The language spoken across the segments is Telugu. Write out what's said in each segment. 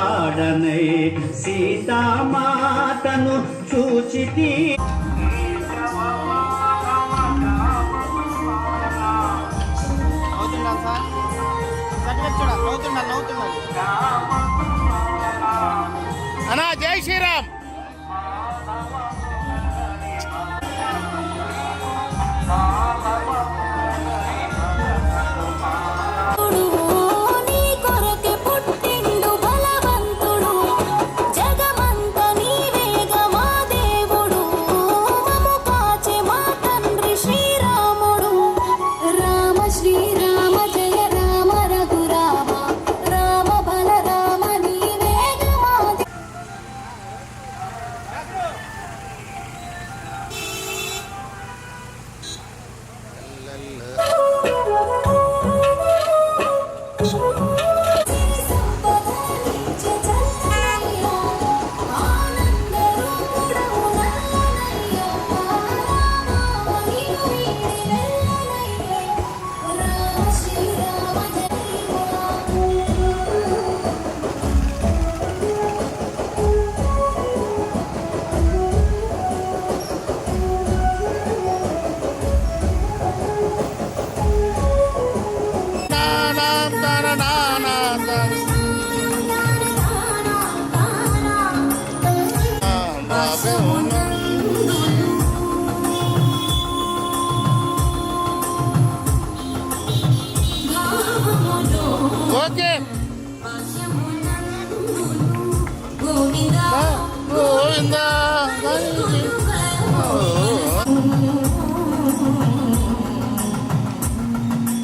ఆడనై సీతామాతను చూచితి. అనా జై శ్రీరామ్. రాజ్యం గోవింద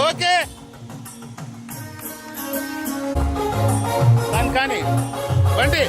ఓకే దాని కానీ బండి.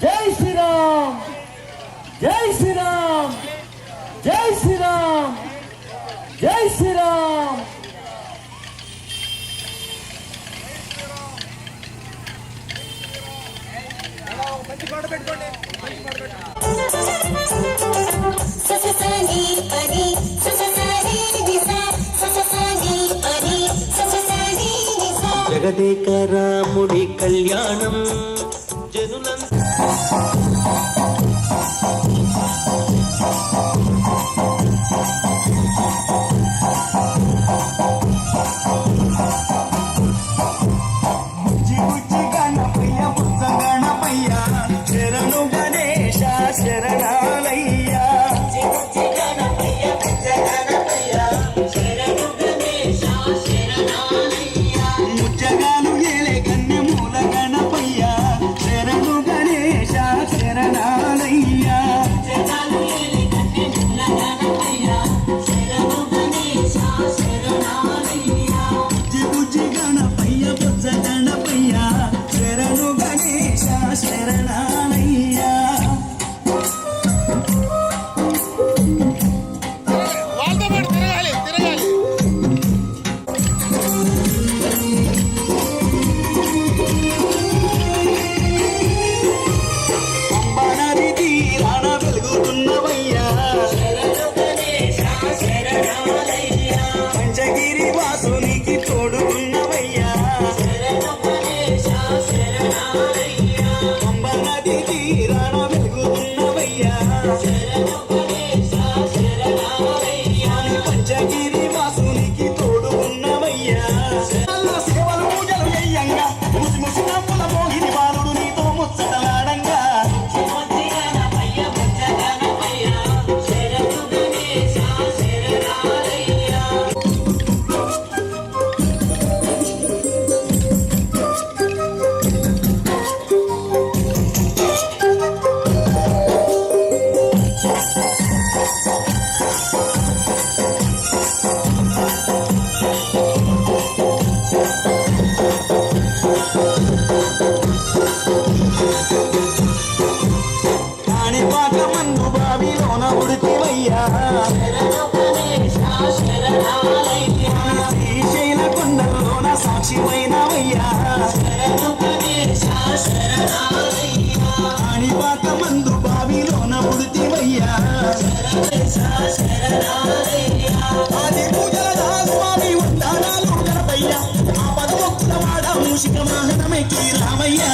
జై శ్రీరామ్! జై శ్రీరామ్! జై శ్రీరామ్! జై శ్రీరామ్! జగదేక రాముడి కళ్యాణం జనులంత Thank you. వాత మందు బావిలోన పుడితివయ్యా అది పూజల స్వామి వందనాలు గడపయ్యా ఆ పదమొక్కుల వాడ మూషిక వాహనమెక్కి రామయ్యా.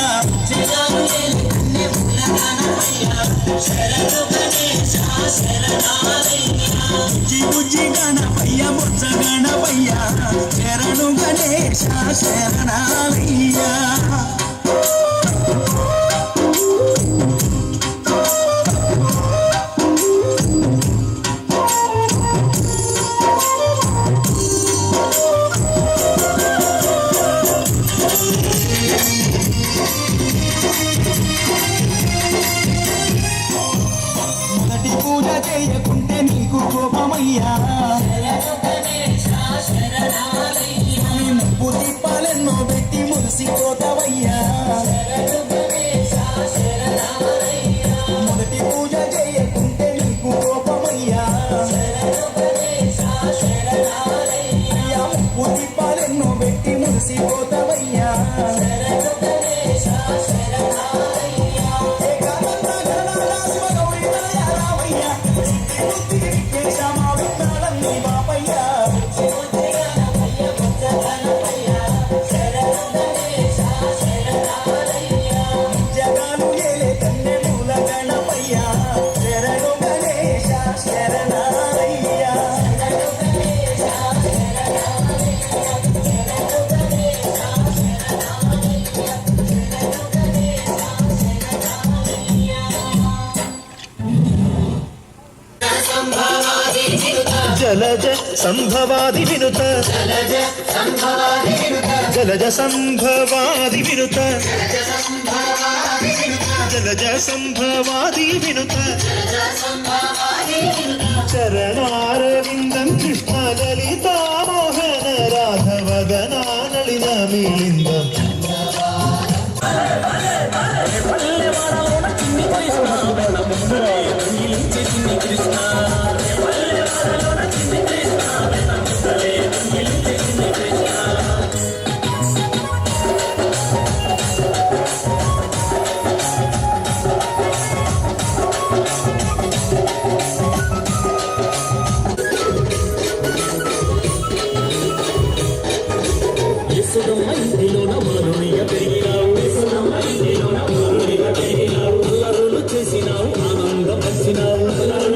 బుజ్జి బుజ్జి గణపయ్య బుజ్జ గణపయ్య శరణు Ganesha శరణాలయ్యా. pasito otra bahía. സംഭവാദി വിനുത Jalaja സംഭവാദി വിനുത Jalaja സംഭവാദി വിനുത ചരണാരവിന്ദം കൃഷ്ണലലി Don't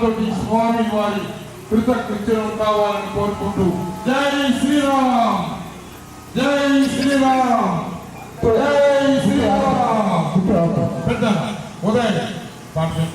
తోటి స్వామి వారి కృతకృత్యం కావాలని కోరుకుంటూ జై శ్రీరామ్ జై శ్రీరామ్ జై శ్రీరామ్. పెద్ద ఉదయ్ పాఠశాల.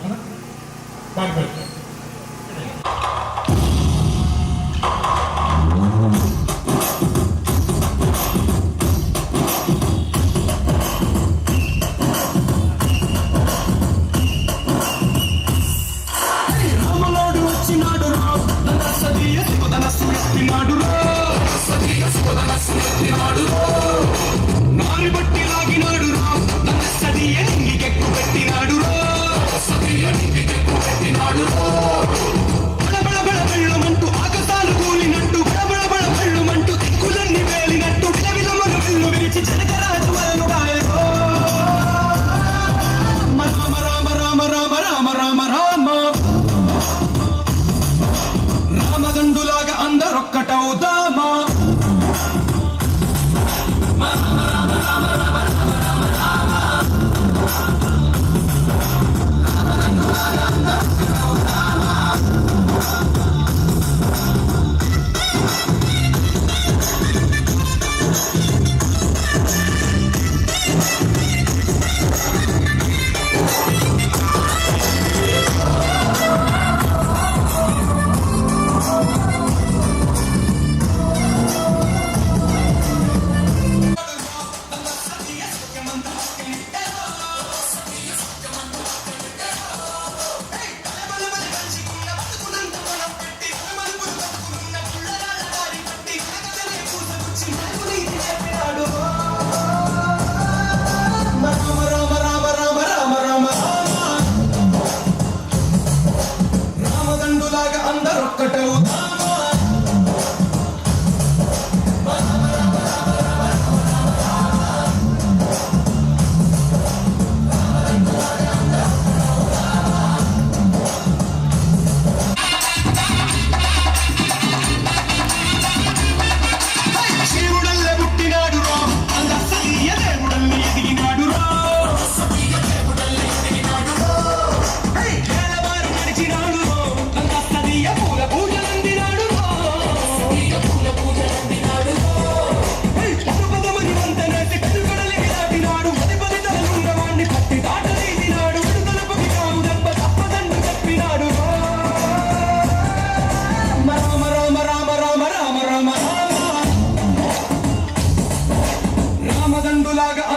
Bulaga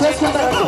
చేసుకుంటారు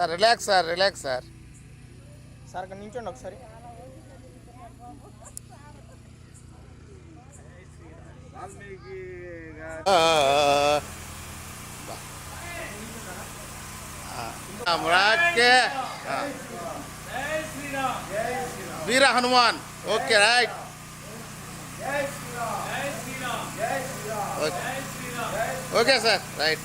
sir relax sir relax sir sir అక్కడ నించోండి ఒకసారి రాకే Veera Hanuman okay right okay sir right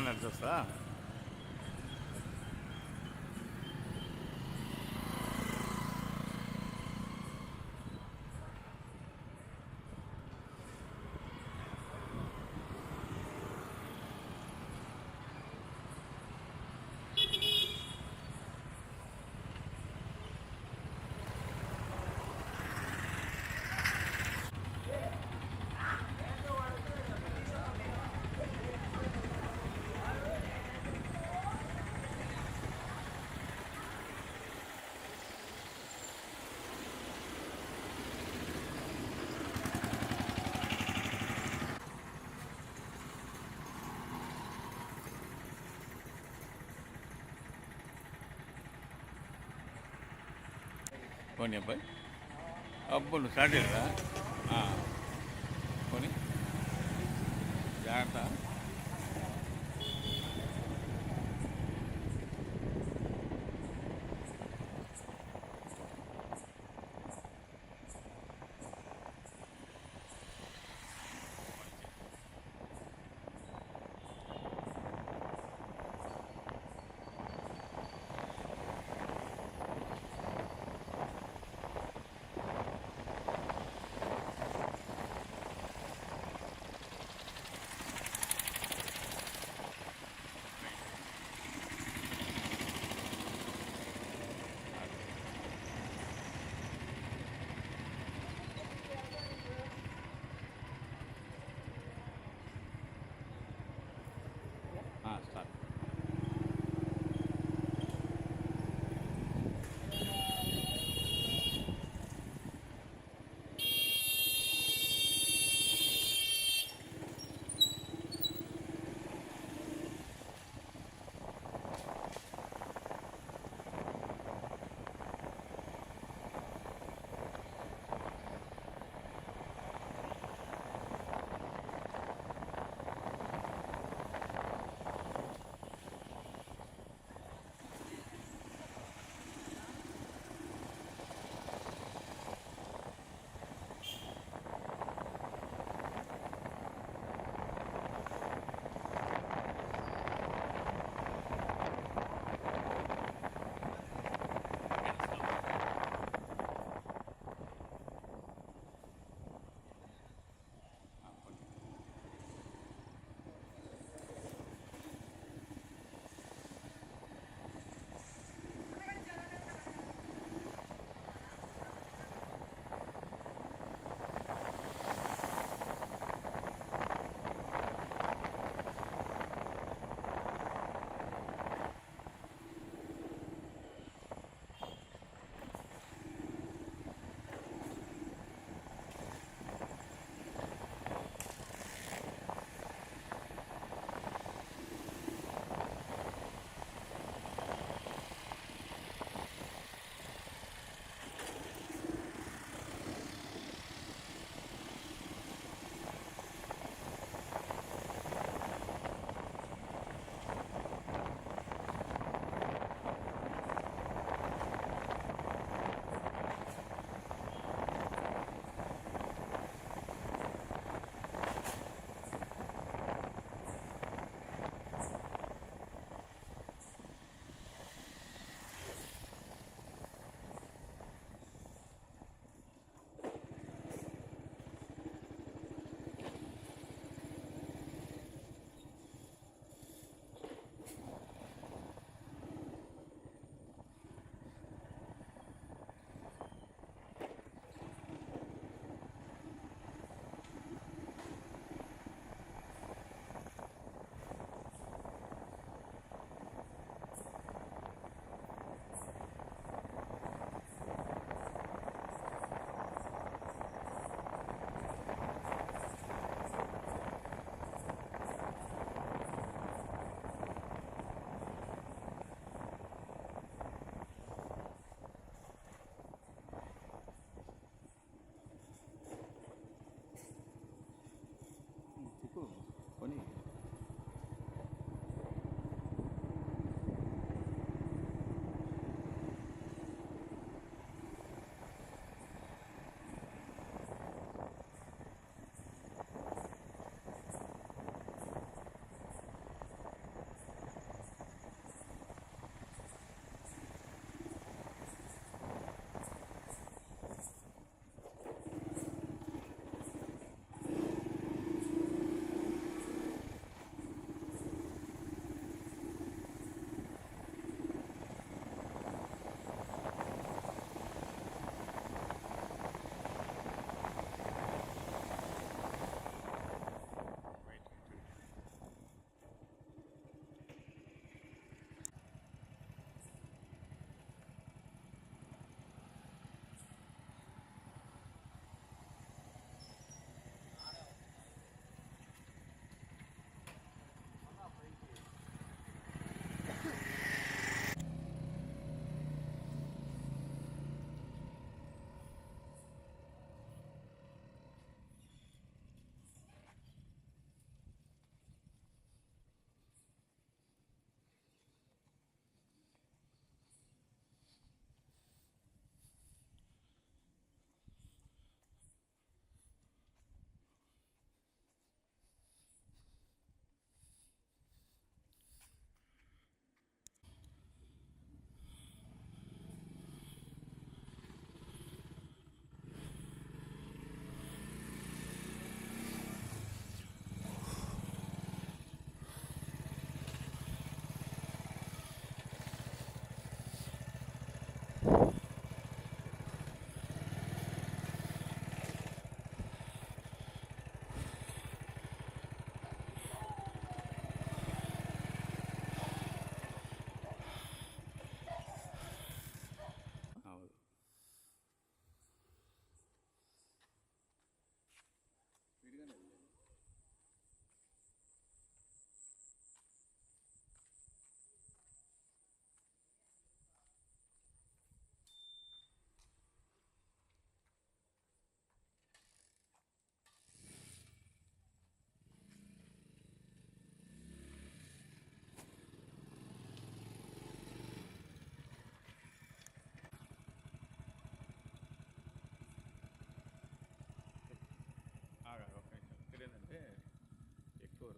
నడిచొస్తా? పోనీ అబ్బాయి. అబ్బు నువ్వు స్టార్ట్ చేయరా పోనీ. జాగ్రత్త.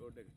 ഓട്ടേക്ക്